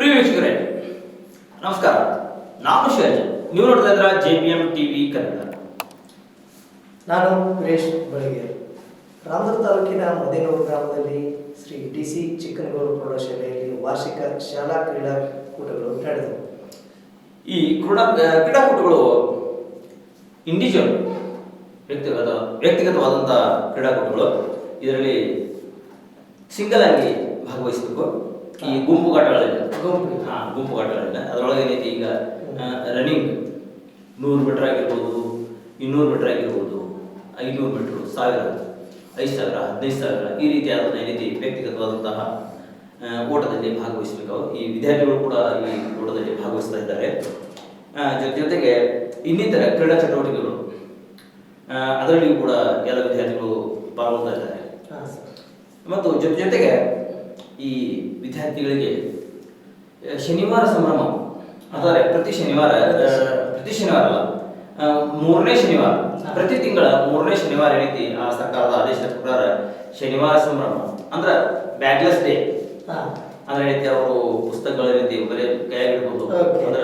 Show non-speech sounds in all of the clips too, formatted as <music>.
ಪ್ರಿಯ ವೀಕ್ಷಕರೇ ನಮಸ್ಕಾರ. ನಾನು ಶಿವಾಜ್ ನೀವು ನೋಡ್ತಾ ಇದ್ರ J P M TV Kannada. ನಾನು ಸುರೇಶ್ ಬಳಿಗೆ. ರಾಮದುರ್ಗ ತಾಲೂಕಿನ ಮದೇನೂರು ಗ್ರಾಮದಲ್ಲಿ ಶ್ರೀ ಡಿ ಸಿ ಚಿಕ್ಕನಗೌಡ ಪ್ರೌಢಶಾಲೆಯಲ್ಲಿ ವಾರ್ಷಿಕ ಶಾಲಾ ಕ್ರೀಡಾಕೂಟಗಳು ನಡೆದವು. ಈ ಕ್ರೀಡಾ ಕ್ರೀಡಾಕೂಟಗಳು ಇಂಡಿವಿಜುವಲ್ ವ್ಯಕ್ತಿಗತ ವ್ಯಕ್ತಿಗತವಾದಂಥ ಕ್ರೀಡಾಕೂಟಗಳು ಇದರಲ್ಲಿ ಸಿಂಗಲ್ ಆಗಿ ಭಾಗವಹಿಸಬೇಕು. ಈ ಗುಂಪು ಗುಂಪುಗಾಟಗಳಿಲ್ಲ ಗುಂಪು. ಹಾ ಗುಂಪುಗಾಟಗಳಿಲ್ಲ ಅದರೊಳಗೆ ಏನೈತಿ ಈಗ ರನ್ನಿಂಗ್ ನೂರು ಮೀಟರ್ ಆಗಿರ್ಬೋದು ಇನ್ನೂರು ಮೀಟರ್ ಆಗಿರ್ಬೋದು ಐನೂರು ಮೀಟ್ರು ಸಾವಿರ ಐದು ಸಾವಿರ ಹದಿನೈದು ಸಾವಿರ ಈ ರೀತಿಯಾದ ಏನೈತಿ ವ್ಯಕ್ತಿಗತವಾದಂತಹ ಓಟದಲ್ಲಿ ಭಾಗವಹಿಸಬೇಕು. ಈ ವಿದ್ಯಾರ್ಥಿಗಳು ಕೂಡ ಈ ಓಟದಲ್ಲಿ ಭಾಗವಹಿಸ್ತಾ ಇದ್ದಾರೆ. ಜೊತೆ ಜೊತೆಗೆ ಇನ್ನಿತರ ಕ್ರೀಡಾ ಚಟುವಟಿಕೆಗಳು ಅದರಲ್ಲಿಯೂ ಕೂಡ ಎಲ್ಲ ವಿದ್ಯಾರ್ಥಿಗಳು ಪಾಲ್ಗೊಳ್ತಾ ಇದ್ದಾರೆ. ಮತ್ತು ಜೊತೆ ಜೊತೆಗೆ ಈ ವಿದ್ಯಾರ್ಥಿಗಳಿಗೆ ಶನಿವಾರ ಸಂಭ್ರಮ. ಅದರ ಪ್ರತಿ ಶನಿವಾರ ಪ್ರತಿ ಶನಿವಾರ ಅಲ್ಲ ಮೂರನೇ ಶನಿವಾರ. ಪ್ರತಿ ತಿಂಗಳ ಮೂರನೇ ಶನಿವಾರ ಏನೈತಿ ಆ ಸರ್ಕಾರದ ಆದೇಶದ ಪ್ರಕಾರ ಶನಿವಾರ ಸಂಭ್ರಮ. ಅಂದ್ರೆ ಬ್ಯಾಗ್ಲೆಸ್ ಡೇ. ಅಂದ್ರೆ ಏನೈತಿ ಅವರು ಪುಸ್ತಕಗಳ ರೀತಿ ಬರೀ ಕೈಯಾಗಿ ಇಡ್ಬೋದು. ಅಂದ್ರೆ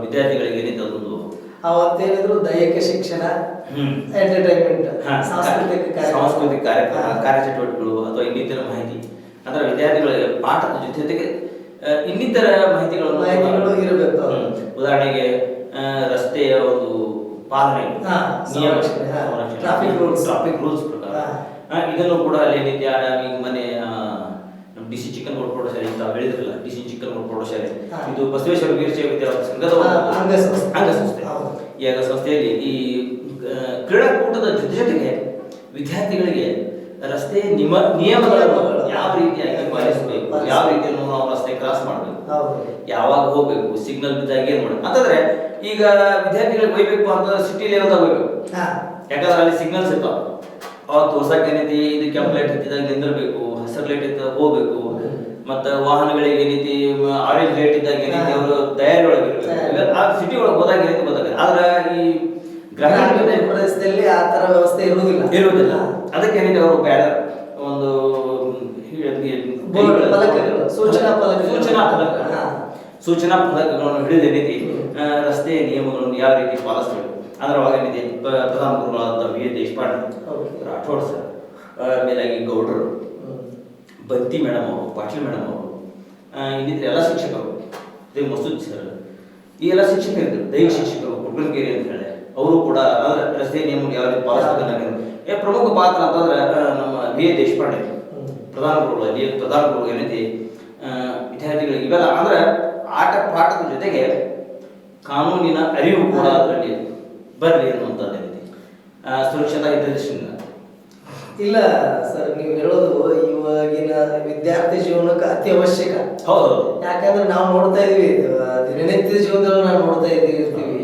ವಿದ್ಯಾರ್ಥಿಗಳಿಗೆ ಏನೈತಿ ಅದೊಂದು? ಅವತ್ತೇನಿದ್ರು ದೈಹಿಕ ಶಿಕ್ಷಣ. ಎಂಟರ್ಟೈನ್ಮೆಂಟ್ ಸಾಂಸ್ಕೃತಿಕ ಕಾರ್ಯಕ್ರಮ. ಸಾಂಸ್ಕೃತಿಕ. ಕಾರ್ಯಚಟುವಟಿಕೆಗಳು ಅಥವಾ ಇನ್ನಿತರ ಮಾಹಿತಿ. ಅಂದ್ರೆ ವಿದ್ಯಾರ್ಥಿಗಳಿಗೆ ಪಾಠದ ಜೊತೆ ಜೊತೆಗೆ ಇನ್ನಿತರ ಮಾಹಿತಿಗಳನ್ನು ಮಾಹಿತಿಗಳು ಇರಬೇಕು. ಉದಾಹರಣೆಗೆ ರಸ್ತೆಯ ಒಂದು ಪಾಲನೆ ನಿಯಮ ಟ್ರಾಫಿಕ್ ರೂಲ್ಸ್ ಟ್ರಾಫಿಕ್ ರೂಲ್ಸ್ ಪ್ರಕಾರ. ಇದನ್ನು ಕೂಡ ಅಲ್ಲಿ ನಿತ್ಯ ಈಗ ಮನೆ ಡಿ ಸಿ ಚಿಕನ್ ಗೋಡ್ ಪ್ರೌಢಶಾಲೆ ಅಂತ ಹೇಳಿದ್ರಲ್ಲ ಡಿ ಸಿ ಚಿಕನ್ ಗೋಡ್ ಪ್ರೌಢಶಾಲೆ ಇದು ಬಸವೇಶ್ವರ ವೀರಶೈವ ವಿದ್ಯಾರ್ಥಿ ಸಂಘದ ಅಂಗ ಸಂಸ್ಥೆ ಈ ಹೌದು. ಈ ಕ್ರೀಡಾಕೂಟದ ಜೊತೆ ಜೊತೆಗೆ ವಿದ್ಯಾರ್ಥಿಗಳಿಗೆ ರಸ್ತೆ ನಿಮ ನಿಯಮಗಳನ್ನು ಯಾವ ರೀತಿಯಾಗಿ ಪಾಲಿಸಬೇಕು ಯಾವ ರೀತಿ ನಾವು ರಸ್ತೆ ಕ್ರಾಸ್ ಮಾಡಬೇಕು? ಯಾವಾಗ ಹೋಗ್ಬೇಕು? ಸಿಗ್ನಲ್ ಬಿದ್ದಾಗ ಏನ್ ಮಾಡ್ಬೇಕು? ಅಂತಂದ್ರೆ ಈಗ ವಿದ್ಯಾರ್ಥಿಗಳಿಗೆ ಹೋಗ್ಬೇಕು ಅಂತಂದ್ರೆ ಸಿಟಿ ಲೆವೆಲ್ದಾಗ ಹೋಗ್ಬೇಕು. ಯಾಕಂದ್ರೆ ಅಲ್ಲಿ ಸಿಗ್ನಲ್ಸ್ ಇರ್ತಾವ. ಅವತ್ತು ಹೊಸ ಏನೈತಿ ಇದು ಕೆಂಪು ಲೈಟ್ ಹತ್ತಿದಾಗ ನಿಂದಿರ್ಬೇಕು ಹಸಿರು ಲೈಟ್ ಇದ್ದಾಗ ಹೋಗ್ಬೇಕು. ಮತ್ತ ವಾಹನಗಳಿಗೆ ಏನೈತಿ ಆರೆಂಜ್ ಲೈಟ್ ಇದ್ದಾಗ ಏನೈತಿ ಅವರು ತಯಾರಿ ಒಳಗಿರ್ಬೇಕು. ಆ ಸಿಟಿ ಒಳಗೆ ಹೋದಾಗ ಏನೈತಿ ಗೊತ್ತಾಗ ಆದ್ರೆ ಈ ಗ್ರಾಮೀಣ ಗ್ರಾಮೀಣ ಪ್ರದೇಶ- ಪ್ರದೇಶದಲ್ಲಿ ಆ ತರ ವ್ಯವಸ್ಥೆ ಇರುವುದಿಲ್ಲ. ಇರುವುದಿಲ್ಲ. ಅದಕ್ಕೆ ಏನೈತಿ ಅವರು ಬೋರ್ಡ್, ಫಲಕಗಳು, ಸೂಚನಾ ಫಲಕ ಸೂಚನಾ ಫಲಕ. ಸೂಚನಾ ಫಲಕಗಳನ್ನು ಹಿಡಿದ ರೀತಿ ರಸ್ತೆ ನಿಯಮಗಳನ್ನು ಯಾವ ರೀತಿ ಪಾಲಿಸಬೇಕು ಅದರ ಒಳಗೆ ಏನೈತಿ ಪ್ರಧಾನ ಗುರುಗಳಾದಂಥ V. A Deshpande. Rathod sir ಆಮೇಲಾಗಿ ಗೌಡ್ರು. ಬಂತಿ ಮೇಡಮ್ ಅವರು ಪಾಟೀಲ್ ಮೇಡಮ್ ಅವರು ಇನ್ನಿತರ ಎಲ್ಲ ಶಿಕ್ಷಕರು ದೇ ಮಸೂದ್ ಸರ್ ಈ ಎಲ್ಲ ಶಿಕ್ಷಕರಿದ್ದರು ದೈಹಿಕ ಶಿಕ್ಷಕರು ಕುಟುಂಬಗೇರಿ ಅಂತ ಹೇಳಿ. ಅವರು ಕೂಡ ರಸ್ತೆ ನಿಯಮ ಯಾವ ರೀತಿ ಪಾಲಿಸಬೇಕು ಏ ಪ್ರಮುಖ ಪಾತ್ರ ಅಂತಂದ್ರೆ ನಮ್ಮ ವಿ. ಎ ದೇಶಪಾಂಡೆ. ಗುರುಗಳು ಅಲ್ಲಿ ಏನೈತಿ? ವಿದ್ಯಾರ್ಥಿಗಳಿಗೆ ಇವೆಲ್ಲ ಅಂದ್ರೆ ಆಟ ಪಾಠದ ಜೊತೆಗೆ ಕಾನೂನಿನ ಅರಿವು ಕೂಡ ಅದರಲ್ಲಿ ಬರಲಿ ಅನ್ನುವಂಥದ್ದು ಏನೈತಿ? ಸುರಕ್ಷತಾ ಹಿತದೃಷ್ಟಿಯಿಂದ. ಇಲ್ಲ ಸರ್ ನೀವು ಹೇಳೋದು ಇವಾಗಿನ ವಿದ್ಯಾರ್ಥಿ ಜೀವನಕ್ಕೆ ಅತಿ ಅವಶ್ಯಕ ಹೌದು. ಯಾಕಂದ್ರೆ ನಾವು ನೋಡ್ತಾ ಇದೀವಿ ದಿನನಿತ್ಯ ಜೀವನದಲ್ಲಿ ನಾವು ನೋಡ್ತಾ ಇದ್ದೀವಿ. ಇರ್ತೀವಿ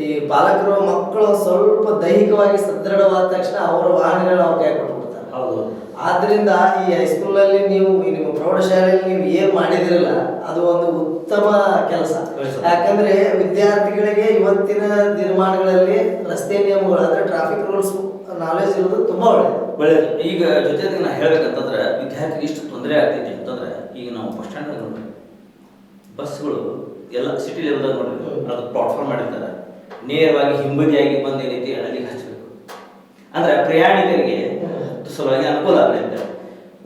ಈ ಬಾಲಕರು ಮಕ್ಕಳು ಸ್ವಲ್ಪ ದೈಹಿಕವಾಗಿ ಸದೃಢವಾದ ತಕ್ಷಣ ಅವರ ವಾಹನಗಳನ್ನ ಅವ್ರಿಗೆ ಕೈ ಕೊಟ್ಬಿಡ್ತಾರೆ ಹೌದು ಆದ್ರಿಂದ ಈ ಹೈಸ್ಕೂಲಲ್ಲಿ ನೀವು ನಿಮ್ಮ ಪ್ರೌಢಶಾಲೆಯಲ್ಲಿ ನೀವು ಏನ್ ಮಾಡಿದಿರಲ್ಲ ಅದು ಒಂದು ಉತ್ತಮ ಕೆಲಸ. ಯಾಕಂದ್ರೆ ವಿದ್ಯಾರ್ಥಿಗಳಿಗೆ ಇವತ್ತಿನ ನಿರ್ಮಾಣಗಳಲ್ಲಿ ರಸ್ತೆ ನಿಯಮಗಳು ಅಂದ್ರೆ ಟ್ರಾಫಿಕ್ ರೂಲ್ಸ್ ನಾಲೆಜ್ ಇರೋದು ತುಂಬಾ ಒಳ್ಳೆ ಒಳ್ಳೆಯದು ಈಗ ಜೊತೆಗೆ ನಾ ಹೇಳ್ಬೇಕಂತಂದ್ರೆ ವಿದ್ಯಾರ್ಥಿಗೆ ಇಷ್ಟು ತೊಂದರೆ ಆಗ್ತೈತಿ ಅಂತಂದ್ರೆ ಈಗ ನಾವು ಬಸ್ ಸ್ಟ್ಯಾಂಡ್ ನೋಡ್ರಿ. ಬಸ್ಗಳು ಎಲ್ಲ ಸಿಟಿ ಲೆವೆಲ್ದಾಗ ನೋಡ್ರಿ. ಅದು ಪ್ಲಾಟ್ಫಾರ್ಮ್ ಮಾಡಿರ್ತಾರೆ. ನೇರವಾಗಿ ಹಿಂಬದಿಯಾಗಿ ಬಂದು ಏನೈತಿ ಅಲ್ಲಿಗೆ ಹಚ್ಚಬೇಕು ಅಂದ್ರೆ ಪ್ರಯಾಣಿಕರಿಗೆ. ಸಲುವಾಗಿ ಅನುಕೂಲ ಆಗ್ತೈತೆ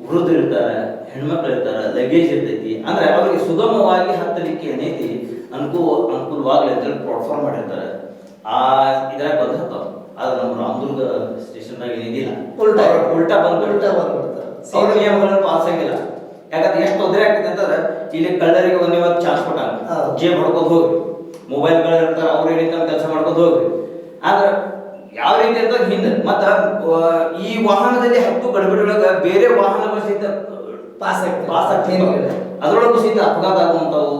ವೃದ್ಧರು ಇರ್ತಾರೆ ಹೆಣ್ಮಕ್ಳು ಇರ್ತಾರೆ ಲಗೇಜ್ ಇರ್ತೈತಿ. ಅಂದ್ರೆ ಅವರಿಗೆ ಸುಗಮವಾಗಿ ಹತ್ತಲಿಕ್ಕೆ ಏನೈತಿ? ಅನುಕೂಲ ಅನುಕೂಲವಾಗಲಿ ಅಂತೇಳಿ ಪ್ಲಾಟ್ಫಾರ್ಮ್ ಮಾಡಿರ್ತಾರೆ. ಆ ಇದ್ರಾಗ ಬಂದು ಹತ್ತಾವ ಆದ್ರೆ ನಮ್ಮ ರಾಮದುರ್ಗ ಸ್ಟೇಷನ್ದಾಗ ಏನಿದಿಲ್ಲ ಉಲ್ಟಾ. ಉಲ್ಟಾ ಬಂದು ಉಲ್ಟಾ ಬಂದ್ಬಿಡ್ತಾರೆ. ಅವ್ರ ನಿಯಮಗಳನ್ನು ಪಾಲಿಸಂಗಿಲ್ಲ ಯಾಕಂದ್ರೆ ಎಷ್ಟು ತೊಂದರೆ ಆಗ್ತದೆ ಅಂತಂದ್ರೆ ಇಲ್ಲಿ ಕಳ್ಳರಿಗೆ ಒಂದೇ ಒಂದು ಚಾನ್ಸ್ ಕೊಟ್ಟಾಗ. ಜೇಬ್ ಹೊಡ್ಕೊಂಡು ಮೊಬೈಲ್ ಮೊಬೈಲ್ಗಳು ಇರ್ತಾರೆ ಅವ್ರು ಏನೈತೆ ಕೆಲಸ ಮಾಡ್ಕೊಂಡು ಹೋಗ್ರಿ ಆದ್ರೆ ಯಾವ ರೀತಿ ಅಂತ ಹಿಂದೆ ಮತ್ತ ಆ, ಈ ವಾಹನದಲ್ಲಿ ಹತ್ತು ಗಡಿಬಿಡಿಯೊಳಗ ಬೇರೆ ವಾಹನಗಳು ಸಹಿತ ಪಾಸ್ ಆಗ್ತದೆ. ಪಾಸ್ ಹಿಂದ್ಗಡೆ. ಅದರೊಳಗೂ ಸಹಿತ ಅಪಘಾತ ಆಗುವಂಥವು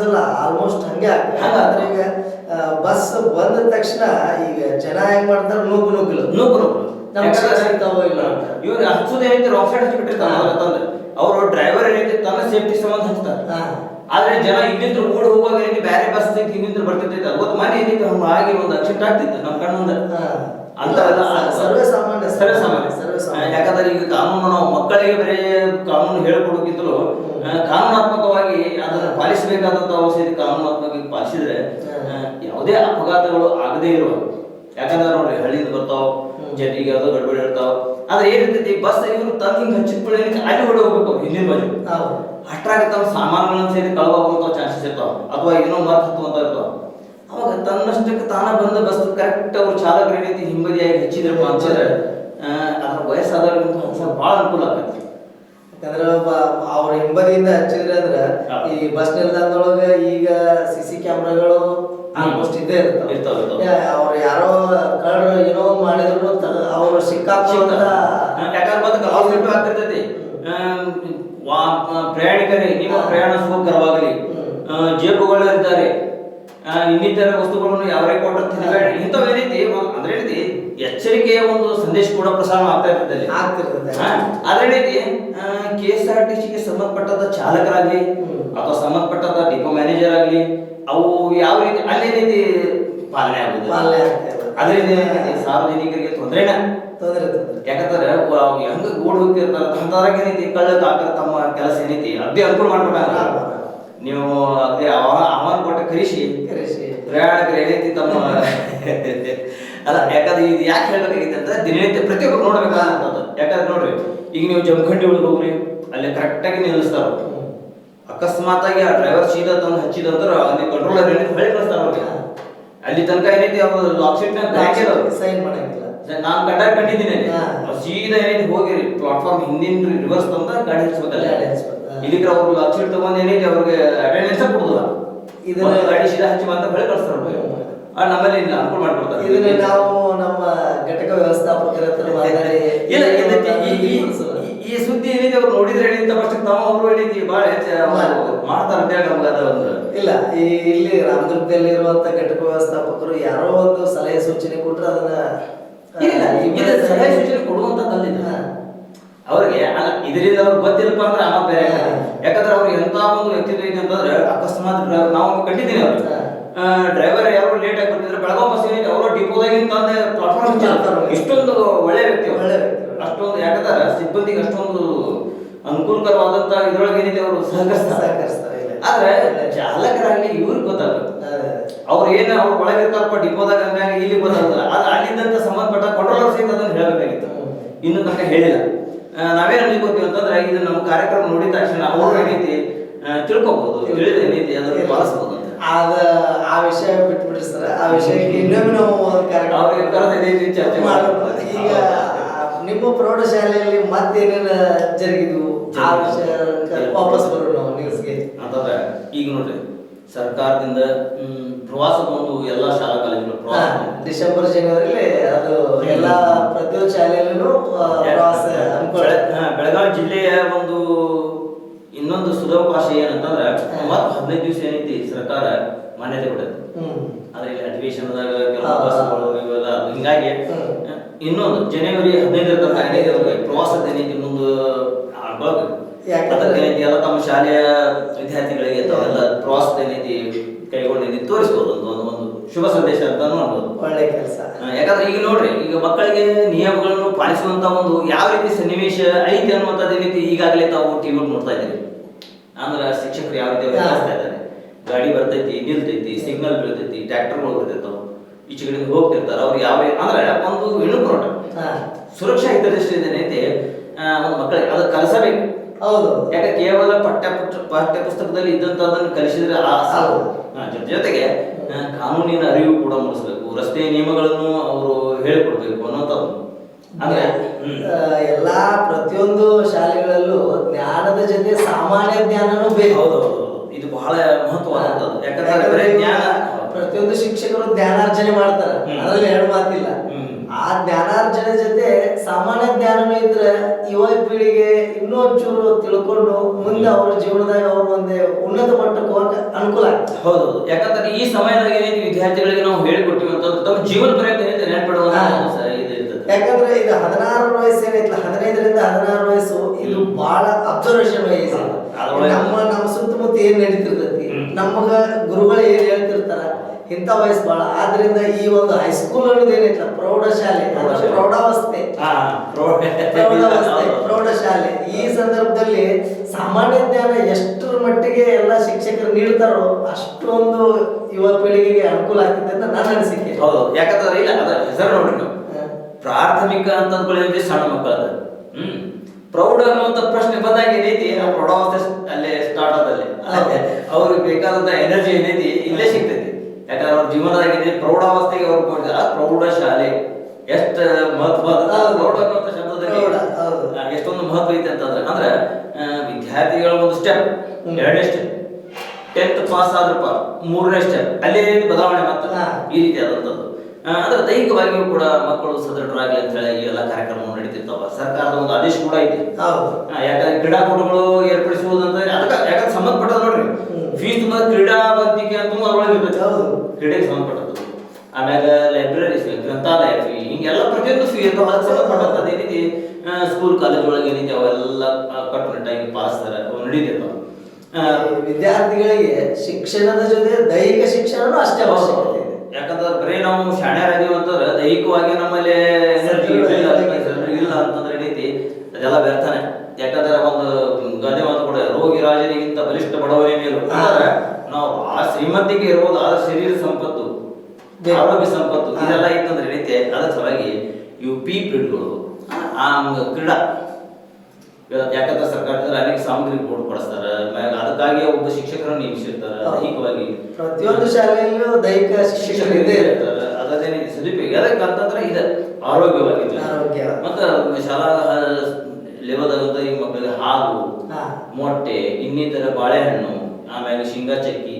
ಅಲ್ಲ. ಆಲ್ಮೋಸ್ಟ್ ಹಂಗೆ ಆಗ್ತದೆ. ಹಂಗ. ಈಗ ಬಸ್ ಬಂದ ತಕ್ಷಣ ಈಗ ಜನ ಹೆಂಗ್ ಮಾಡ್ತಾರೆ? ನೂಕು ನೂಕಿಲ್ಲ. ನೂಕು ನೂಕು ಇಲ್ಲ. ಇವ್ರು ಹಚ್ಚೋದು ಏನೈತೆ? ರಾಕ್ ಸೈಡ್ ಹಚ್ಚಿಬಿಟ್ಟಿರ್ತಾನೆ ಹಾ. ಅವರು ಡ್ರೈವರ್ ಏನೈತೆ? ತನ್ನ ಸೇಫ್ಟಿ ಸಂಬಂಧ ಹಚ್ತಾರೆ. ಆದ್ರೆ ಜನ ಇಲ್ಲಿಂದ ಓಡ್ ಹೋಗುವಾಗ ಬ್ಯಾರೆ ಬೇರೆ ಬಸ್ ಇಲ್ಲಿಂದ ಬರ್ತಿರ್ತೈತೆ. ಅವತ್ತು ಮನೆ ಏನಿತ್ತು ಹಾಗೆ ಆಗಿ ಒಂದು ಆಕ್ಸಿಡೆಂಟ್ ಆಗ್ತಿತ್ತು ನಮ್ಮ ಕಣ್ಣು ಸರ್ವೇ ಸಾಮಾನ್ಯ ಸರ್ವೇ ಸಾಮಾನ್ಯ ಸರ್ವೇ ಸಾಮಾನ್ಯ ಯಾಕಂದ್ರೆ ಈಗ ಕಾನೂನು ನಾವು ಮಕ್ಕಳಿಗೆ ಬರೀ ಕಾನೂನು ಹೇಳ್ಕೊಡೋಕ್ಕಿಂತಲೂ ಕಾನೂನಾತ್ಮಕವಾಗಿ ಅದನ್ನು ಪಾಲಿಸಬೇಕಾದಂತ ಅವಶ್ಯಕತೆ ಕಾನೂನಾತ್ಮಕವಾಗಿ ಪಾಲಿಸಿದ್ರೆ ಯಾವುದೇ ಅಪಘಾತಗಳು ಆಗದೇ ಇರುವ ಯಾಕಂದ್ರೆ ನೋಡ್ರಿ ಹಳ್ಳಿಯಿಂದ ಬರ್ತಾವ ಜನರಿಗೆ ಯಾವುದೋ ಗಡ್ಬಡಿ ಇರ್ತಾವ. ಆದ್ರೆ ಏನಿರ್ತೈತಿ ಬಸ್ ಇವ್ರು ತಂದು ಹಿಂಗೆ ಹಚ್ಚಿದ ಕೂಡ ಅಲ್ಲಿ ಹೊಡೆ ಹೋಗ್ಬೇಕು ಹಿಂದಿನ ಬಾಜು. ಅಷ್ಟ್ರಾಗ ತಮ್ಮ ಸಾಮಾನುಗಳನ್ನ ಸೇರಿ ಕಳವಾಗುವಂತ ಚಾನ್ಸಸ್ ಇರ್ತಾವ. ಅಥವಾ ಏನೋ ಮಾತು ಹತ್ತುವಂತ ಇರ್ತಾವ. ತನ್ನಷ್ಟಕ್ಕೆ ತಾನ ಬಂದ ಬಸ್ ಕರೆಕ್ಟ್ ಅವ್ರ ಚಾಲಕರ ರೀತಿ ಹಿಂಬದಿಯಾಗಿ ಹೆಚ್ಚಿದ್ರು ಅಂತಂದ್ರೆ ಅದ್ರ ವಯಸ್ಸಾದವ್ರಿಗಿಂತ ಸರ್ ಭಾಳ ಅನುಕೂಲ ಆಗತ್ತೆ. ಯಾಕಂದ್ರೆ ಅವ್ರ ಹಿಂಬದಿಯಿಂದ ಹಚ್ಚಿದ್ರೆ ಅಂದ್ರೆ ಈ ಬಸ್ ನಿಲ್ದಾಣದೊಳಗ ಈಗ ಸಿ ಸಿ ಕ್ಯಾಮ್ರಾಗಳು ಆಲ್ಮೋಸ್ಟ್ ಇದ್ದೇ ಇರ್ತಾವ. ಅವ್ರು ಯಾರೋ ಕಳ್ಳರು ಏನೋ ಮಾಡಿದ್ರು ಅವರು ಸಿಕ್ಕಾಕೊಳ್ಳುವಂತ ಯಾಕಂದ್ರೆ ಬಂದ ಗಲಾಟೆ ಆಗ್ತಿರ್ತೈತಿ ಆ, ವಾ- ಆ, ಪ್ರಯಾಣಿಕರೇ ನಿಮ್ಮ ಪ್ರಯಾಣ ಸುಖಕರವಾಗಲಿ ಜೇಬುಗಳು ಇರ್ತಾರೆ. ಇನ್ನಿತರ ವಸ್ತುಗಳನ್ನು ಯಾವೇ ಕೊಟ್ಟರೆ ತಿನ್ನಬೇಡಿ ಇಂಥವೇನೈತಿ ರೀತಿ ಅಂದ್ರೆ ಏನೈತಿ ಎಚ್ಚರಿಕೆಯ ಒಂದು ಸಂದೇಶ ಕೂಡ ಪ್ರಸಾರ ಆಗ್ತಾ ಇರ್ತದೆ. ಆಗ್ತಿರ್ತದೆ. ಹಾ, ಅದೇನೈತಿ ಕೆ ಎಸ್ ಆರ್ ಟಿ ಸಿಗೆ ಸಂಬಂಧಪಟ್ಟದ ಚಾಲಕರಾಗ್ಲಿ. ಅಥವಾ ಸಂಬಂಧಪಟ್ಟದ ಡಿಪೋ ಮ್ಯಾನೇಜರ್ ಆಗ್ಲಿ ಅವು ಯಾವ ರೀತಿ ಅಲ್ಲೇನೈತಿ ಆಗುದು ಪಾಲನೆ ಆಗುತ್ತೆ. ಅದರಿಂದ ಏನೈತಿ ಸಾರ್ವಜನಿಕರಿಗೆ ತೊಂದರೆನ? ತೊಂದ್ರೆ ಯಾಕಂದ್ರೆ ಹೆಂಗ್ ಗೂಡ್ ಹೋಗ್ತಿರ್ತಾರ ಅಂತವ್ರಾಗ ಏನೈತಿ ಕಳ್ಳ ಕಾಕರ ತಮ್ಮ ಕೆಲಸ ಏನೈತಿ ಅದೇ ಅನುಕೂಲ ಮಾಡ್ಕೊಟ್ಟಾರ ನೀವು ಅದೇ ಆಹ್ವಾನ ಕೊಟ್ಟ ಕರಿಸಿ ಕರೆಸಿ ಪ್ರಯಾಣಿಕರು ಏನೈತಿ ತಮ್ಮ ಅಲ್ಲ ಯಾಕಂದ್ರೆ ಇದು ಯಾಕೆ ಹೇಳಬೇಕಾಗಿತ್ತು ಅಂತ ದಿನನಿತ್ಯ ಪ್ರತಿಯೊಬ್ಬರು ನೋಡ್ಬೇಕಾದಂಥದ್ದು ಯಾಕಂದ್ರೆ ನೋಡ್ರಿ ಈಗ ನೀವು ಜಮಖಂಡಿ ಒಳಗೆ ಹೋಗ್ರಿ ಅಲ್ಲಿ ಕರೆಕ್ಟಾಗಿ ನಿಲ್ಲಿಸ್ತಾರ. ಅಕಸ್ಮಾತ್ ಆಗಿ ಆ ಡ್ರೈವರ್ ಸೀದ ತಂದು ಹಚ್ಚಿದಂದ್ರೆ ಅಲ್ಲಿ ಕಂಟ್ರೋಲ್ ಅಲ್ಲಿ ಹೊಳಿ ಕಳಿಸ್ತಾರ ಅಲ್ಲಿ ತನಕ ಏನೈತಿ ಅವ್ರು ಶೀಟ್ ಸೈನ್ ಮಾಡಂಗಿಲ್ಲ. ನಾನು ಕಂಡಾಗ ಕಂಡಿದ್ದೀನಿ ಸೀದಾ ಏನೈತಿ ಹೋಗಿರಿ ಪ್ಲಾಟ್ಫಾರ್ಮ್ ಹಿಂದಿನ ರಿವರ್ಸ್ ತಂದ ಗಾಡಿ ಹಚ್ಬೇಕಲ್ಲ. ಗಾಡಿ ಹಚ್ಬೇಕು, ಹಾ. ಇಲ್ಲಿಗೆ ಅವ್ರು ತಗೊಂಡ್ ಏನೈತಿ ಅವ್ರಿಗೆ ಅಟೆಂಡೆನ್ಸ್ ಕೊಡುದಿಲ್ಲ. ಇದನ್ನ- ಗಾಡಿ ಸೀದಾ ಹಚ್ಚಿ ಅಂತ ಹೊಳಿ ಕಳಿಸ್ತಾರೆ ಆ, ನಮ್ಮಲ್ಲಿ ಇಲ್ಲ ಅನುಕೂಲ ಮಾಡ್ಕೊಡ್ತಾರೆ. ಇದನ್ನ ನಾವು ನಮ್ಮ ಘಟಕ ವ್ಯವಸ್ಥಾಪಕರ ಹತ್ರ ಮಾತಾಡಿ <laughs> ಇಲ್ಲ ಇದಕ್ಕೆ ಈ- ಈ- ಸುದ್ದಿ ಏನಿದೆ ಅವ್ರು ನೋಡಿದ್ರೆ ಅಂತ ಫಸ್ಟ್ ತಾವು ಅವರು ಏನೈತಿ ಬಹಳ ಮಾಡ್ತಾರೆ ಅಂತ ಹೇಳಿ ನಮ್ಗೆ ಅದ ಒಂದು ಇಲ್ಲ ಈ ಇಲ್ಲಿ ರಾಮದುರ್ಗದಲ್ಲಿ ಇರುವಂತ ಘಟಕ ವ್ಯವಸ್ಥಾಪಕರು ಯಾರೋ ಒಂದು ಸಲಹೆ ಸೂಚನೆ ಕೊಟ್ರೆ ಅದನ್ನ ಇಲ್ಲ ಸಲಹೆ ಸೂಚನೆ ಕೊಡುವಂತದ್ದಲ್ಲಿದೆ ಹಾ. ಅವ್ರಿಗೆ ಅಲ್ಲ ಇದರಿಂದ ಅವ್ರಿಗೆ ಗೊತ್ತಿಲ್ಲಪ್ಪ ಅಂದ್ರೆ ಅಮ್ಮ ಬೇರೆ. ಯಾಕಂದ್ರೆ ಅವ್ರಿಗೆ ಎಂತ ಒಂದು ವ್ಯಕ್ತಿತ್ವ ಇದೆ ಅಂತಂದ್ರೆ ಅಕಸ್ಮಾತ್ ನಾವು ಕಂಡಿದ್ದೀನಿ ಅವ್ರು. ಡ್ರೈವರ್ ಯಾರು ಲೇಟ್ ಆಗಿ ಬರ್ತಿದ್ರೆ ಬೆಳಗಾವ್ ಬಸ್ ಏನೈತೆ ಅವರು ಡಿಪೋದಾಗಿಂತ ತಂದೆ ಪ್ಲಾಟ್ಫಾರ್ಮ್. ಇಷ್ಟೊಂದು ಒಳ್ಳೆ ವ್ಯಕ್ತಿ. ಒಳ್ಳೆ ಅಷ್ಟೊಂದು ಯಾಕಂದ್ರೆ ಸಿಬ್ಬಂದಿಗೆ ಅಷ್ಟೊಂದು ಅನುಕೂಲಕರವಾದಂತ ಇದ್ರೊಳಗೆ ಏನಿದೆ ಅವರು ಸಹಕರಿಸ್ತಾರೆ. ಆದ್ರೆ ಚಾಲಕರಾಗಲಿ ಇವ್ರಿಗೆ ಗೊತ್ತಾಗಬೇಕು. ಅವ್ರು ಏನು ಅವ್ರು ಒಳಗಿರ್ತಾರಪ್ಪ ಡಿಪೋದಾಗ ಹಂಗಾಗಿ ಇಲ್ಲಿ ಗೊತ್ತಾಗಲ್ಲ ಅದು ಅಲ್ಲಿದ್ದಂತ ಸಂಬಂಧಪಟ್ಟ ಕಂಟ್ರೋಲರ್ ಸಹಿತ ಅದನ್ನ ಹೇಳಬೇಕಾಗಿತ್ತು. ಇನ್ನು ತನಕ ಹೇಳಿಲ್ಲ ಆ, ನಾವೇನ್ ಅನ್ಕೋತೀವಿ ಅಂತಂದ್ರೆ ಇದು ನಮ್ಮ ಕಾರ್ಯಕ್ರಮ ನೋಡಿದ ತಕ್ಷಣ ಅವ್ರು ಏನೈತಿ ತಿಳ್ಕೊಬಹುದು ತಿಳಿದ ಏನೈತಿ ಅದನ್ನ ಬಳಸಬಹುದು ಅದ ಆ ವಿಷಯ ಬಿಟ್ಬಿಡ್ರಿ ಸರ್. ಆ ವಿಷಯಕ್ಕೆ ಇನ್ನೊಮ್ಮೆ ನಾವು ಒಂದು ಕಾರ್ಯಕ್ರಮ ಅವ್ರಿಗೆ ಕರೆದು ಚರ್ಚೆ. ಮಾಡೋಣ. ಈಗ ನಿಮ್ಮ ಪ್ರೌಢಶಾಲೆಯಲ್ಲಿ ಮತ್ತೇನೇನು ಜರುಗಿದ್ವು? ಆ ವಿಷಯ ವಾಪಸ್ ಬರೋಣ ನಾವು ನ್ಯೂಸ್ಗೆ ಅಂತಂದ್ರೆ ಈಗ ನೋಡ್ರಿ ಸರ್ಕಾರದಿಂದ ಹ್ಮ್, ಎಲ್ಲ ಒಂದು ಎಲ್ಲಾ ಶಾಲಾ ಕಾಲೇಜುಗಳು ಪ್ರವಾಸ ಡಿಸೆಂಬರ್ ಜನವರಿಲಿ ಅದು ಎಲ್ಲಾ ಪ್ರತಿಯೊಂದು ಶಾಲೆಯಲ್ಲೂ ಪ್ರವಾಸ ಬೆಳಗಾವಿ ಜಿಲ್ಲೆಯ ಒಂದು ಇನ್ನೊಂದು ಸುಲಭಾಷೆ ಏನಂತಂದ್ರೆ. ಮತ್ತೆ ಹದಿನೈದು ದಿವಸ ಏನೈತಿ ಸರ್ಕಾರ ಮಾನ್ಯತೆ ಕೊಡುತ್ತೆ ಆದ್ರೆ ಅಧಿವೇಶನದಾಗ ಕೆಲವು. ಬಸ್ಗಳು ಇವೆಲ್ಲ ಹಿಂಗಾಗಿ ಇನ್ನೊಂದು ಜನವರಿ ಹದಿನೈದರ ತನಕ ಅವ್ರಿಗೆ ಪ್ರವಾಸದ ಏನೈತಿ ಮುಂದೆ ಯಾಕಂದ್ರೆ- ಏನೈತಿ ಎಲ್ಲ ತಮ್ಮ ಶಾಲೆಯ ವಿದ್ಯಾರ್ಥಿಗಳಿಗೆ ತಾವೆಲ್ಲ ಪ್ರವಾಸದ ಏನೈತಿ ಕೈಗೊಂಡು ಏನೈತಿ ತೋರಿಸ್ಬೋದು. ಒಂದು ಒಂದು ಒಂದು ಶುಭ ಸಂದೇಶ ಅಂತ ಅನ್ಬೋದು ಒಳ್ಳೆ ಕೆಲಸ. ಯಾಕಂದ್ರೆ ಈಗ ನೋಡ್ರಿ ಈಗ ಮಕ್ಕಳಿಗೆ ನಿಯಮಗಳನ್ನು ಪಾಲಿಸುವಂತ ಒಂದು ಯಾವ ರೀತಿ ಸನ್ನಿವೇಶ ಐತಿ ಅನ್ನುವಂಥದ್ದು ಏನೈತಿ ಈಗಾಗಲೇ ತಾವು ಟಿವಿ ನೋಡ್ತಾ ಇದ್ದೀರಿ. ಅಂದ್ರೆ ಶಿಕ್ಷಕರು ಯಾವ ರೀತಿ ಕಲಿಸ್ತಾ ಇದ್ದಾರೆ. ಗಾಡಿ ಬರ್ತೈತಿ ನಿಲ್ತೈತಿ ಸಿಗ್ನಲ್ ಬೀಳ್ತೈತಿ ಟ್ರ್ಯಾಕ್ಟರ್ಗಳು ಹೋಗ್ತಿರ್ತಾವ ಈಚೆ ಕಡೆ ಹೋಗ್ತಿರ್ತಾರೆ. ಅವ್ರು ಯಾವ ರೀತಿ ಅಂದ್ರೆ ಒಂದು ಇಣುಕುರೋಟ ಹಾ. ಸುರಕ್ಷಾ ಹಿತದೃಷ್ಟಿಯಿಂದ ಏನೈತಿ ಒಂದು ಮಕ್ಕಳಿಗೆ ಅದು ಕಲಿಸಬೇಕು. ಹೌದು. ಯಾಕೆ ಕೇವಲ ಪಠ್ಯ ಪಠ್ಯಪುಸ್ತಕದಲ್ಲಿ ಪಠ್ಯ ಪುಸ್ತಕದಲ್ಲಿ ಇದ್ದಂತದನ್ನು ಕಲಿಸಿದ್ರೆ ಜೊತೆ ಜೊತೆಗೆ ಕಾನೂನಿನ ಅರಿವು ಕೂಡ ಮೂಡಿಸಬೇಕು. ರಸ್ತೆ ನಿಯಮಗಳನ್ನು ಅವರು ಹೇಳಿಕೊಡ್ಬೇಕು ಅನ್ನೋಂಥದ್ದು. ಅಂದ್ರೆ ಎಲ್ಲಾ ಪ್ರತಿಯೊಂದು ಶಾಲೆಗಳಲ್ಲೂ ಜ್ಞಾನದ ಜೊತೆ ಸಾಮಾನ್ಯ ಜ್ಞಾನನೂ ಬೇಕು. ಹೌದು. ಇದು ಬಹಳ ಮಹತ್ವವಾದಂತದ್ದು ಯಾಕಂದ್ರೆ ಯಾಕಂದ್ರೆ ಜ್ಞಾನ ಪ್ರತಿಯೊಂದು ಶಿಕ್ಷಕರು ಜ್ಞಾನಾರ್ಜನೆ ಮಾಡ್ತಾರೆ. ಅದರಲ್ಲಿ ಎರಡು ಮಾತಿಲ್ಲ. ಆ ಜ್ಞಾನಾರ್ಜನೆ ಜೊತೆ ಸಾಮಾನ್ಯ ಜ್ಞಾನನೂ ಇದ್ರೆ ಯುವ ಪೀಳಿಗೆ ಇನ್ನೂ ಒಂಚೂರು ತಿಳ್ಕೊಂಡು ಮುಂದೆ ಅವ್ರ ಜೀವನದಾಗ ಅವ್ರ ಒಂದೇ ಉನ್ನತ ಮಟ್ಟಕ್ಕೆ ಹೋಗಕ್ಕೆ ಅನುಕೂಲ ಆಗ್ತದೆ. ಹೌದು. ಯಾಕಂದ್ರೆ ಈ ಸಮಯದಾಗ ಏನೈತಿ ವಿದ್ಯಾರ್ಥಿಗಳಿಗೆ ನಾವು ಹೇಳಿಕೊಟ್ಟಿವಿ ಅಂತ ತಮ್ಮ ಜೀವನ ಪ್ರಯತ್ನ ಏನೈತೆ ನೆನಪಿಡುವ ಯಾಕಂದ್ರೆ ಇದು ಹದಿನಾರು ವಯಸ್ಸು ಏನೈತಿ ಹದಿನೈದರಿಂದ ಹದಿನಾರು ವಯಸ್ಸು ಇದು ಬಹಳ ಅಬ್ಸರ್ವೇಷನ್ ವಯಸ್ಸು. ನಮ್ಮ ನಮ್ಮ ಸುತ್ತಮುತ್ತ ಏನ್ ನಡೀತಿರ್ತೈತಿ. ನಮಗ ಗುರುಗಳು ಏನ್ ಹೇಳ್ತಿರ್ತಾರ? ಇಂಥ ವಯಸ್ಸು ಬಹಳ ಆದ್ರಿಂದ ಈ ಒಂದು ಹೈಸ್ಕೂಲ್ ಅನ್ನೋದು ಏನಿಲ್ಲ ಪ್ರೌಢಶಾಲೆ. ಪ್ರೌಢಾವಸ್ಥೆ. ಪ್ರೌಢ- ಪ್ರೌಢಾವಸ್ಥೆ ಪ್ರೌಢಶಾಲೆ. ಈ ಸಂದರ್ಭದಲ್ಲಿ ಸಾಮಾನ್ಯ ಜ್ಞಾನ ಎಷ್ಟರ ಮಟ್ಟಿಗೆ ಎಲ್ಲ ಶಿಕ್ಷಕರು ನೀಡ್ತಾರೋ ಅಷ್ಟೊಂದು ಯುವ ಪೀಳಿಗೆಗೆ ಅನುಕೂಲ ಆಗ್ತದೆ ಅಂತ ನನ್ನ ಅನಿಸಿಕೆ. ಹೌದು. ಯಾಕಂದ್ರೆ ಇಲ್ಲ ಅದ ಹೆಸರು ನೋಡ್ರಿ ನೀವು ಪ್ರಾಥಮಿಕ ಅಂತ ಅಂದ್ಕೊಳ್ಳಿ ಸಣ್ಣ ಮಕ್ಕಳ ಹ್ಮ್. ಪ್ರೌಢ ಅನ್ನುವಂಥ ಪ್ರಶ್ನೆ ಬಂದಾಗ ಏನೈತಿ? ಪ್ರೌಢಾವಸ್ಥೆ ಅಲ್ಲೇ ಸ್ಟಾರ್ಟ್ ಆದಲ್ಲಿ. ಅವ್ರಿಗೆ ಬೇಕಾದಂತ ಎನರ್ಜಿ ಏನೈತಿ? ಇಲ್ಲೇ ಸಿಗ್ತೈತಿ. ಯಾಕಂದ್ರೆ ಅವ್ರ ಜೀವನದಾಗಿದೆ ಪ್ರೌಢಾವಸ್ಥೆಗೆ ಅವ್ರು ಕೊಡ್ತಾರೆ ಪ್ರೌಢ ಶಾಲೆ ಎಷ್ಟು ಮಹತ್ವ ಹೌದು. ಪ್ರೌಢ ಅನ್ನುವಂಥ ಶಬ್ದದಲ್ಲಿ ಎಷ್ಟೊಂದು ಮಹತ್ವ ಐತೆ ಅಂತಂದ್ರೆ ಅಂದ್ರೆ ವಿದ್ಯಾರ್ಥಿಗಳ ಒಂದು ಸ್ಟೆಪ್ ಎರಡನೇ ಸ್ಟೆಪ್ ಟೆಂತ್ ಪಾಸ್ ಆದ್ರಪ್ಪ ಮೂರನೇ ಸ್ಟೆಪ್ ಅಲ್ಲಿ ಬದಲಾವಣೆ ಮಾತ್ರ ಹಾ. ಈ ರೀತಿ ಆದಂಥದ್ದು. ಅಂದ್ರೆ ದೈಹಿಕವಾಗಿಯೂ ಕೂಡ ಮಕ್ಕಳು ಸದೃಢರಾಗಲಿ ಅಂತ ಹೇಳಿ ಈ ಎಲ್ಲ ಕಾರ್ಯಕ್ರಮ ನಡೀತಿರ್ತಾವ ಸರ್ಕಾರದ ಒಂದು ಆದೇಶ ಕೂಡ ಐತಿ. ಹೌದು. ಯಾಕಂದ್ರೆ ಕ್ರೀಡಾಕೂಟಗಳು ಏರ್ಪಡಿಸುವುದಂತ ಅದಕ್ಕೆ ಯಾಕಂದ್ರೆ ಸಂಬಂಧಪಟ್ಟದ ನೋಡ್ರಿ. ಫೀಸ್ ತುಂಬ ಕ್ರೀಡಾ ಬಗ್ಗೆ ಅಂತ ಅದ್ರೊಳಗೆ ಇರ್ತೈತಿ. ಕ್ರೀಡೆಗೆ ಸಂಬಂಧಪಟ್ಟದ್ದು. ಆಮ್ಯಾಗ ಲೈಬ್ರರಿ ಫೀ ಗ್ರಂಥಾಲಯ ಫೀ ಹಿಂಗೆಲ್ಲ ಪ್ರತಿಯೊಂದು ಫೀ ಇರ್ತಾವ ಅದಕ್ಕೆ ಅದೇ ಏನೈತಿ ಸ್ಕೂಲ್ ಕಾಲೇಜ್ ಒಳಗೆ ಏನಿದೆ ಅವೆಲ್ಲ ಕಟ್ಟುನಿಟ್ಟಾಗಿ ಪಾಲಿಸ್ತಾರ ಅವು ನಡೀತಿರ್ತಾವ. ವಿದ್ಯಾರ್ಥಿಗಳಿಗೆ ಶಿಕ್ಷಣದ ಜೊತೆ ದೈಹಿಕ ಶಿಕ್ಷಣನೂ ಅಷ್ಟೇ ಅವಶ್ಯಕತೆ. ಇದೆ ಯಾಕಂದ್ರೆ ಬರೀ ನಾವು ಶಾಣ್ಯರಾದೀವಿ ಅಂತಂದ್ರೆ ದೈಹಿಕವಾಗಿ ನಮ್ಮಲ್ಲಿ ಇಲ್ಲ ಇಲ್ಲ ಅಂತಂದ್ರೆ ಏನೈತಿ ಅದೆಲ್ಲ ವ್ಯರ್ಥನೆ ಯಾಕಂದ್ರೆ ಒಂದು ಗಾದೆ ಮಾತು ಕೂಡ ರೋಗಿ ರಾಜನಿಗಿಂತ ಬಲಿಷ್ಠ ಬಡವನೇ ಮೇಲು ಅಂದ್ರೆ ನಾವು ಆ ಇರಬಹುದು ಆದ್ರೆ ಶರೀರ ಸಂಪತ್ತು. ಆರೋಗ್ಯ ಸಂಪತ್ತು. ಇದೆಲ್ಲ ಇತ್ತಂದ್ರೆ ಏನೈತೆ ಅದ್ರ ಸಲುವಾಗಿ ಇವು ಪಿ ಪಿಡ್ಗಳು ಆ ನಮ್ಗೆ ಕ್ರೀಡಾ. ಯಾಕಂದ್ರೆ ಸರ್ಕಾರದಿಂದ ಅನೇಕ ಸಾಮಗ್ರಿ ಬೋರ್ಡ್ ಕೊಡಿಸ್ತಾರ. ಅದಕ್ಕಾಗಿ ಒಬ್ಬ ಶಿಕ್ಷಕರನ್ನು ನೇಮಿಸಿರ್ತಾರ ಅಧಿಕವಾಗಿ. ದೈಹಿಕವಾಗಿ ಪ್ರತಿಯೊಂದು ಶಾಲೆಯಲ್ಲೂ ದೈಹಿಕ ಶಿಕ್ಷಕರು ಇದೇ ಇರ್ತಾರೆ. ಅದನ್ನೇ ಸದುಪಯೋಗ ಅದಕ್ಕೆ ಅಂತಂದ್ರೆ ಇದೆ. ಆರೋಗ್ಯವಾಗಿದೆ ಮತ್ತೆ ಶಾಲಾ ಲೆವೆಲ್ದಾಗ ಈ ಮಕ್ಕಳಿಗೆ ಹಾಲು. ಮೊಟ್ಟೆ ಇನ್ನಿತರ ಬಾಳೆಹಣ್ಣು ಆಮೇಲೆ ಶೇಂಗಾ ಚಕ್ಕಿ.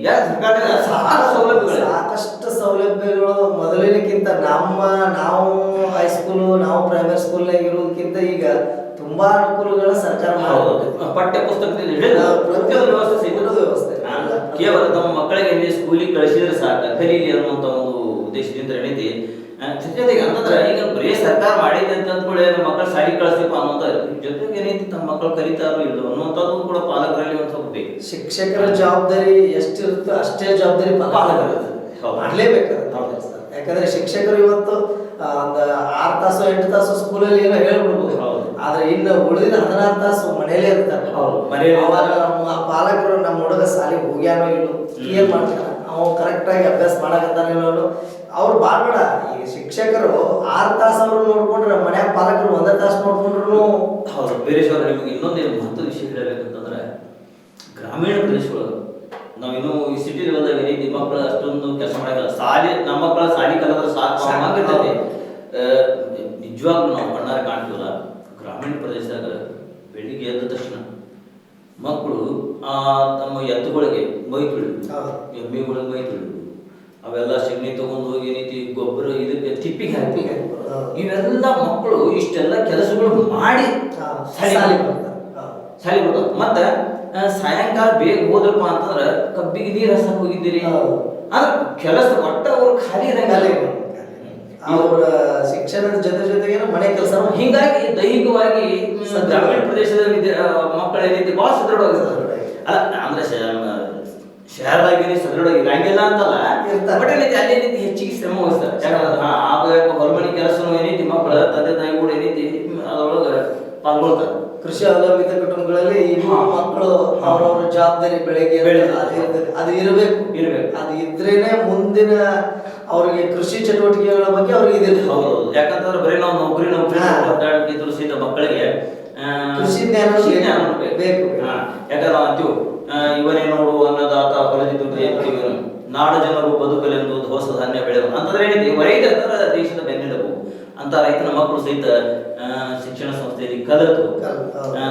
ಸಾಕಷ್ಟು ಸೌಲಭ್ಯಗಳು. ಮೊದಲಿನಕ್ಕಿಂತ ನಮ್ಮ ನಾವು ಹೈಸ್ಕೂಲು ನಾವು ಪ್ರೈಮರಿ ಸ್ಕೂಲ್ ಇರೋದಕ್ಕಿಂತ ಈಗ ತುಂಬಾ ಅನುಕೂಲಗಳು ಸರ್ಕಾರ. ಪಠ್ಯ ಪುಸ್ತಕದಿಂದ ಹಿಡಿದು ಪ್ರತಿಯೊಂದು ವ್ಯವಸ್ಥೆ ವ್ಯವಸ್ಥೆ. ಕೇವಲ ತಮ್ಮ ಮಕ್ಕಳಿಗೆ ಸ್ಕೂಲಿಗೆ ಕಳಿಸಿದ್ರೆ ಸಾಕ ಕಲೀಲಿ ಅನ್ನುವಂಥ ಒಂದು ಉದ್ದೇಶದಿಂದ ಆ, ಜೊತೆಗೆ ಅಂತಂದ್ರೆ ಈಗ ಬರೀ ಸರ್ಕಾರ ಮಾಡಿದೆ ಅಂತ ಅಂದ್ಕೊಳ್ಳಿ ಮಕ್ಕಳು ಶಾಲೆಗೆ ಕಳಿಸ್ಬೇಕು ಅನ್ನೋಂಥ ಜೊತೆಗೆ ಏನೈತಿ ತಮ್ಮ ಮಕ್ಕಳು ಕಲಿತಾರೋ ಇಲ್ಲ ಅನ್ನುವಂಥದ್ದು ಕೂಡ ಪಾಲಕರಲ್ಲಿ ಬೇಕು ಶಿಕ್ಷಕರ ಜವಾಬ್ದಾರಿ ಎಷ್ಟಿರುತ್ತೋ ಅಷ್ಟೇ ಜವಾಬ್ದಾರಿ ಪಾಲಕರು ಹೌದು. ಮಾಡ್ಲೇಬೇಕಾಗುತ್ತೆ ಹೌದು. ಯಾಕಂದ್ರೆ ಶಿಕ್ಷಕರು ಇವತ್ತು ಆ, ಒಂದು ಆರು ತಾಸು ಎಂಟು ತಾಸು ಸ್ಕೂಲಲ್ಲಿ ಏನೋ ಹೇಳ್ಬಿಡ್ಬೋದು. ಆದ್ರೆ ಇನ್ನು ಉಳಿದಿನ ಹದಿನಾರು ತಾಸು ಮನೆಯಲ್ಲೇ ಇರ್ತಾರೆ ಅವಾಗ. ನಮ್ಮ ಪಾಲಕರು ನಮ್ಮ ಹುಡುಗ ಸಾಲಿ ಹೋಗ್ಯಾನೋ ಇಲ್ಲೋ. ಏನ್ ಮಾಡ್ತಾರೆ ಅವ ಕರೆಕ್ಟ್ ಆಗಿ ಅಭ್ಯಾಸ ಮಾಡಕತ್ತಾನಿಲ್ಲೋ ಅವ್ರು ಬಾಳ್ಬೇಡ ಈಗ ಶಿಕ್ಷಕರು ಆರು ತಾಸು ಅವ್ರು ನೋಡ್ಕೊಂಡ್ರೆ ಮನ್ಯಾಗ ಪಾಲಕರು ಒಂದೇ ತಾಸು ನೋಡ್ಕೊಂಡ್ರು ಹೌದು ಬೇರೆ ನಿಮಗೆ ಇನ್ನೊಂದು ಮಹತ್ವದ ವಿಷಯ ಹೇಳಬೇಕಂತಂದ್ರೆ ಗ್ರಾಮೀಣ ಪ್ರದೇಶಗಳು ನಾವು ಇನ್ನೂ ಈ ಸಿಟಿ ಲೆವೆಲ್ದಾಗ ಏನೈತಿ ಮಕ್ಕಳು ಅಷ್ಟೊಂದು ಕೆಲಸ ಮಾಡಲ್ಲ ಸಾಲಿ ನಮ್ಮ ಮಕ್ಕಳ ಸಾಲಿ ಕಲಿದ್ರೆ ಸಾಕು. ನಿಜವಾಗ್ಲೂ ನಾವು ಕಣ್ಣಾರೆ ಕಾಣ್ತೀವಲ್ಲ. ಗ್ರಾಮೀಣ ಪ್ರದೇಶದಾಗ ಬೆಳಿಗ್ಗೆ ಎದ್ದ ತಕ್ಷಣ ಮಕ್ಕಳು ಆ ತಮ್ಮ ಎತ್ತುಗಳಿಗೆ ಮೈ ತೊಳೆದು. ಎಮ್ಮೆಗಳಿಗೆ ಮೈ ತೊಳೆದು ಅವೆಲ್ಲ ಸೆಗಣಿ ತಗೊಂಡು ಹೋಗಿ ಏನೈತಿ ಗೊಬ್ಬರ ಇದಕ್ಕೆ ತಿಪ್ಪಿಗೆ ಹಾಕಿ. ಇವೆಲ್ಲ ಮಕ್ಕಳು ಇಷ್ಟೆಲ್ಲ ಕೆಲಸಗಳು ಮಾಡಿ ಸಾಲಿ ಬರ್ತಾರೆ. ಬರ್ತಾರೆ. ಶಾಲೆಗೆ ಬರ್ತಾವ ಮತ್ತೆ ಸಾಯಂಕಾಲ ಬೇಗ ಹೋದ್ರಪ್ಪ ಅಂತಂದ್ರೆ ಕಬ್ಬಿಗೆ ನೀರು ಹಸಕ್ ಹೋಗಿದ್ದೀರಿ. ಅಂದ್ರೆ ಕೆಲಸ ಒಟ್ಟ ಅವ್ರು ಖಾಲಿ ಇರಂಗಲ್ಲ. ಅವರ ಶಿಕ್ಷಣದ ಜೊತೆ ಜೊತೆಗೆ ಮನೆ ಕೆಲಸ ಹಿಂಗಾಗಿ ದೈಹಿಕವಾಗಿ ಗ್ರಾಮೀಣ ಪ್ರದೇಶದ ಮಕ್ಕಳ ಏನೈತಿ ಬಹಳ ಸದೃಢವಾಗಿರ್ತಾರೆ ಸದೃಢವಾಗಿ. ಅಲ್ಲ ಅಂದ್ರೆ ಶಹರದಾಗಿ ಸದೃಢವಾಗಿ ಸದೃಢ ಇರಂಗಿಲ್ಲ ಅಂತಲ್ಲ. ಬಟ್ ಏನೈತಿ ಅಲ್ಲಿ ಏನೈತಿ ಹೆಚ್ಚಿಗೆ ಶ್ರಮ ವಹಿಸ್ತಾರೆ. ಯಾಕಂದ್ರೆ ಆಗಬೇಕು ಹೊರಮನೆ ಕೆಲಸನೂ ಏನೈತಿ ಮಕ್ಕಳ ತಂದೆ ತಾಯಿ ಕೂಡ ಏನೈತಿ ಅದ್ರೊಳಗೆ ಪಾಲ್ಗೊಳ್ತಾರೆ ಕೃಷಿ ಅವಲಂಬಿತ ಕುಟುಂಬಗಳಲ್ಲಿ ಇನ್ನು. ಮಕ್ಕಳು ಅವರವರ ಜವಾಬ್ದಾರಿ ಬೆಳಗ್ಗೆ. ಅದು ಇರಬೇಕು. ಇರಬೇಕು. ಅದು ಇದ್ರೇನೆ ಮುಂದಿನ ಅವ್ರಿಗೆ ಕೃಷಿ ಚಟುವಟಿಕೆಗಳ ಬಗ್ಗೆ ಅವ್ರಿಗೆ ಇದಿರ್ತದೆ ಹೌದು ಯಾಕಂತಂದ್ರೆ ಬರೀ ನಾವು ನೌಕರಿ ನೌಕರಿ ಹಾ. ಒದ್ದಾಡ್ತಿದ್ರು ಸಹಿತ ಮಕ್ಕಳಿಗೆ ಕೃಷಿ ಜ್ಞಾನ ಬೇಕು. ಯಾಕಂದ್ರೆ ನಾವು ಅಂತೀವಿ ಇವನೇ ನೋಡು ಅನ್ನದಾತ ಹೊಲದಿದ್ದು ಪ್ರಿಯಂತಿವನು ನಾಡ ಜನರು ಬದುಕಲೆಂದು ಹೊಸ ಧಾನ್ಯ ಬೆಳೆದು ಅಂತಂದ್ರೆ ಏನೈತಿ ರೈತ ದೇಶದ ಬೆನ್ನೆಲುಬು. ಅಂತ ರೈತನ ಮಕ್ಕಳು ಸಹಿತ ಶಿಕ್ಷಣ ಸಂಸ್ಥೆಯಲ್ಲಿ ಕಲಿತು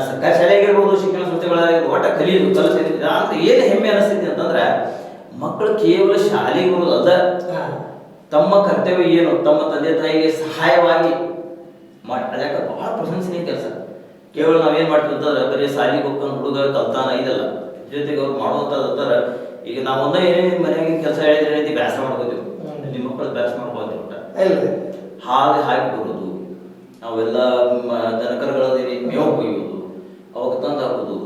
ಸರ್ಕಾರಿ ಶಾಲೆಗಿರ್ಬೋದು ಶಿಕ್ಷಣ ಸಂಸ್ಥೆಗಳಾಗಿರ್ಬೋದು ಒಟ್ಟ ಕಲಿಯೋದು ಕಲಿಸಿದ್ರೆ ಅಂದ್ರೆ ಏನು ಹೆಮ್ಮೆ ಅನಿಸ್ತೈತಿ ಅಂತಂದ್ರೆ ಮಕ್ಕಳು ಕೇವಲ ಶಾಲೆಗೆ ಬರೋದು ಅದ. ತಮ್ಮ ಕರ್ತವ್ಯ ಏನು? ತಮ್ಮ ತಂದೆ ತಾಯಿಗೆ ಸಹಾಯವಾಗಿ ಮಾಡಿ ಅದಕ್ಕೆ ಬಹಳ ಪ್ರಶಂಸನೀಯ ಕೆಲಸ. ಕೇವಲ ನಾವೇನ್ ಮಾಡ್ತೀವಿ ಅಂತಂದ್ರೆ ಬರೀ ಸಾಲಿಗೆ ಹೋಗ್ಕೊಂಡು ಹುಡುಗ ಕಲ್ತಾನ ಇದಲ್ಲ. ಜೊತೆಗೆ ಅವ್ರು ಮಾಡುವಂಥದ್ದು ಈಗ ನಾವು ಒಂದೇ ಏನೇನು ಮನೆಯಾಗಿ ಕೆಲಸ ಹೇಳಿದ್ರೆ ಬ್ಯಾಸ ಮಾಡ್ಕೋತೀವಿ. ನಿಮ್ಮ ಮಕ್ಕಳು ಬ್ಯಾಸ ಮಾಡ್ಕೋತೀವಿ. ಹಾಲು ಹಾಕಿ ಬರೋದು. ಅವೆಲ್ಲ ದನಕರಗಳಲ್ಲಿ ಮೇವು ಕೊಯ್ಯೋದು ಅವಾಗ ತಂದು ಹಾಕೋದು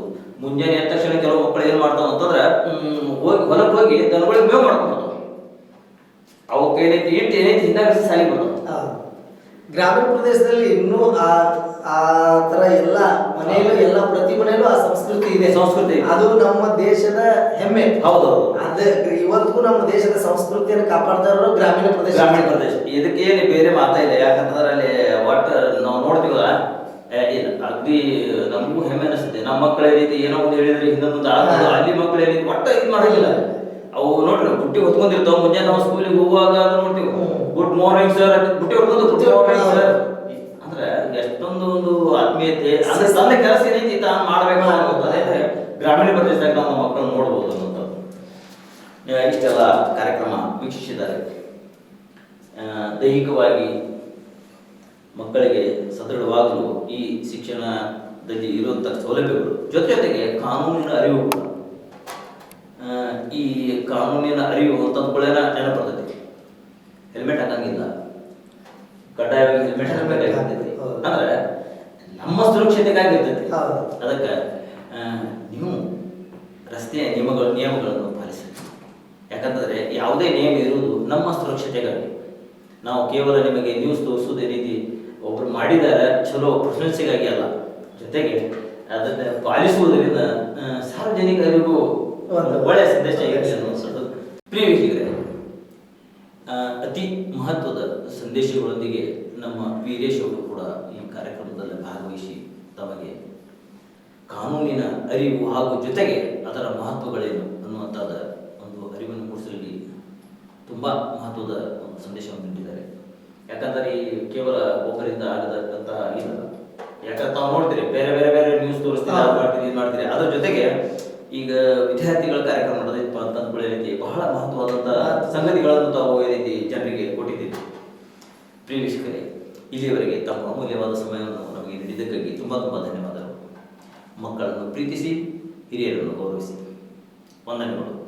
ಮುಂಜಾನೆ ಎದ್ದ ತಕ್ಷಣ ಕೆಲವು ಮಕ್ಕಳು ಏನು ಮಾಡ್ತಾವ ಅಂತಂದ್ರೆ ಹೋಗಿ ಹೊಲಕ್ಕೆ ಹೋಗಿ ದನಗಳಿಗೆ ಮೇವು ಮಾಡ್ಕೊಂಡು ಅವಕ್ಕೆ ಏನೈತಿ ಇಟ್ಟು ಏನೈತಿ ಹಿಂದಾಗ ಸಾಲಿ ಬರ್ತಾವ. ಗ್ರಾಮೀಣ ಪ್ರದೇಶದಲ್ಲಿ ಇನ್ನೂ ಆ ಆ ತರ ಎಲ್ಲ ಮನೆಯಲ್ಲೂ ಎಲ್ಲ ಪ್ರತಿ ಮನೆಯಲ್ಲೂ ಆ ಸಂಸ್ಕೃತಿ ಇದೆ. ಸಂಸ್ಕೃತಿ ಅದು ನಮ್ಮ ದೇಶದ ಹೆಮ್ಮೆ. ಹೌದು ಅದ ಇವತ್ತು ನಮ್ಮ ದೇಶದ ಸಂಸ್ಕೃತಿಯನ್ನು ಕಾಪಾಡ್ತಾ ಇರೋ ಗ್ರಾಮೀಣ ಪ್ರದೇಶ. ಗ್ರಾಮೀಣ ಪ್ರದೇಶ. ಇದಕ್ಕೇನು ಬೇರೆ ಮಾತಾ ಇಲ್ಲ. ಯಾಕಂತಂದ್ರೆ ಅಲ್ಲಿ ವಾಟ್ ನಾವು ನೋಡ್ತೀವಲ್ಲ ಅಗ್ದಿ ನಮಗೂ ಹೆಮ್ಮೆ ಅನಿಸುತ್ತೆ. ನಮ್ಮ ಮಕ್ಕಳ ರೀತಿ ಏನೋ ಒಂದು ಹೇಳಿದ್ರೆ ಹಿಂದೆ ಮುಂದೆ ಅಲ್ಲಿ ಮಕ್ಕಳ ರೀತಿ ಒಟ್ಟ ಇದು ಮಾಡೋದಿಲ್ಲ. ಅವು ನೋಡ್ರಿ ಬುಟ್ಟಿ ಹೊತ್ಕೊಂಡಿರ್ತಾವ. ಮುಂಜಾನೆ ನಾವು ಸ್ಕೂಲಿಗೆ ಹೋಗುವಾಗ ಅದು ನೋಡ್ತೀವಿ. ಗುಡ್ ಮಾರ್ನಿಂಗ್ ಸರ್ ಬುಟ್ಟಿ ಹೊತ್ಕೊಂಡು ಗುಡ್ ಮಾರ್ನಿಂಗ್ ಸರ್ ಅಂದ್ರೆ ಎಷ್ಟೊಂದು ಒಂದು ಆತ್ಮೀಯತೆ ಅಂದ್ರೆ ತನ್ನ ಕೆಲಸ ಏನೈತಿ ತಾನು ಮಾಡ್ಬೇಕು ಅನ್ನೋದು ಅದೇ ಗ್ರಾಮೀಣ ಪ್ರದೇಶದಾಗ ನಮ್ಮ ಮಕ್ಕಳನ್ನ ನೋಡ್ಬೋದು ಅನ್ನೋದು ಇಷ್ಟೆಲ್ಲ ಕಾರ್ಯಕ್ರಮ ವೀಕ್ಷಿಸಿದ್ದಾರೆ. ದೈಹಿಕವಾಗಿ ಮಕ್ಕಳಿಗೆ ಸದೃಢವಾಗಲು ಈ ಶಿಕ್ಷಣದಲ್ಲಿ ಇರುವಂತಹ ಸೌಲಭ್ಯಗಳು ಜೊತೆ ಜೊತೆಗೆ ಕಾನೂನಿನ ಅರಿವು ಕೂಡ. ಈ ಕಾನೂನಿನ ಅರಿವು ಅಂತಂದ್ಕೊಳ್ಳೇನ ನೆನಪರ್ತೈತಿ ಹೆಲ್ಮೆಟ್ ಹಾಕಂಗಿಲ್ಲ. ಕಡ್ಡಾಯವಾಗಿ ಹೆಲ್ಮೆಟ್ ಹಾಕಬೇಕಾಗ್ತೈತಿ. ಅಂದ್ರೆ ನಮ್ಮ ಸುರಕ್ಷತೆಗಾಗಿ ಇರ್ತೈತಿ ಹೌದು. ಅದಕ್ಕೆ ನೀವು ರಸ್ತೆಯ ನಿಯಮಗಳು ನಿಯಮಗಳನ್ನು ಪಾಲಿಸಿ. ಯಾಕಂತಂದ್ರೆ ಯಾವುದೇ ನಿಯಮ ಇರುವುದು ನಮ್ಮ ಸುರಕ್ಷತೆಗಾಗಿ. ನಾವು ಕೇವಲ ನಿಮಗೆ ನ್ಯೂಸ್ ತೋರಿಸೋದೇ ರೀತಿ ಒಬ್ರು ಮಾಡಿದ್ದಾರೆ ಚಲೋ ಪ್ರಶಂಸೆಗಾಗಿ ಅಲ್ಲ. ಜೊತೆಗೆ ಅದನ್ನು ಪಾಲಿಸುವುದರಿಂದ ಸಾರ್ವಜನಿಕರಿಗೂ ಒಂದು ಒಳ್ಳೆಯ ಸಂದೇಶ ಅನ್ನೋದು ಪ್ರಿಯ ವೀಕ್ಷಕರೇ ಅತಿ ಮಹತ್ವದ ಸಂದೇಶಗಳೊಂದಿಗೆ ನಮ್ಮ ವೀರೇಶ್ ಅವರು ಕೂಡ ಈ ಕಾರ್ಯಕ್ರಮದಲ್ಲಿ ಭಾಗವಹಿಸಿ ತಮಗೆ ಕಾನೂನಿನ ಅರಿವು ಹಾಗೂ ಜೊತೆಗೆ ಅದರ ಮಹತ್ವಗಳೇನು ಅನ್ನುವಂಥದ ಒಂದು ಅರಿವನ್ನು ಮೂಡಿಸಲಿ ತುಂಬ ಮಹತ್ವದ ಒಂದು ಸಂದೇಶವನ್ನು ನೀಡಿದ್ದಾರೆ. ಯಾಕಂದರೆ ಈ ಕೇವಲ ಒಬ್ಬರಿಂದ ಆಗದಂತಹ ಇಲ್ಲ ಯಾಕಂದ್ರೆ ತಾವು ನೋಡ್ತೀರಿ ಬೇರೆ ಬೇರೆ ಬೇರೆ ನ್ಯೂಸ್ ತೋರಿಸ್ತೀರಿ ಮಾಡ್ತೀರಿ ಇದು ಮಾಡ್ತೀರಿ ಅದ್ರ ಜೊತೆಗೆ ಈಗ ವಿದ್ಯಾರ್ಥಿಗಳ ಕಾರ್ಯಕ್ರಮ ನಡೆದಿತ್ತು ಅಂತ ಅಂದ್ಕೊಳ್ಳಿ ಬಹಳ ಮಹತ್ವವಾದಂಥ ಸಂಗತಿಗಳನ್ನು ತಾವು ರೀತಿ ಜನರಿಗೆ ಕೊಟ್ಟಿದ್ದೀವಿ ಪ್ರಿಯ ಇಲ್ಲಿಯವರೆಗೆ ತಮ್ಮ ಅಮೂಲ್ಯವಾದ ಸಮಯವನ್ನು ನಮಗೆ ನೀಡಿದ್ದಕ್ಕಾಗಿ ತುಂಬ ತುಂಬ ಧನ್ಯವಾದಗಳು. ಮಕ್ಕಳನ್ನು ಪ್ರೀತಿಸಿ, ಹಿರಿಯರನ್ನು ಗೌರವಿಸಿ. ವಂದನೆಗಳು.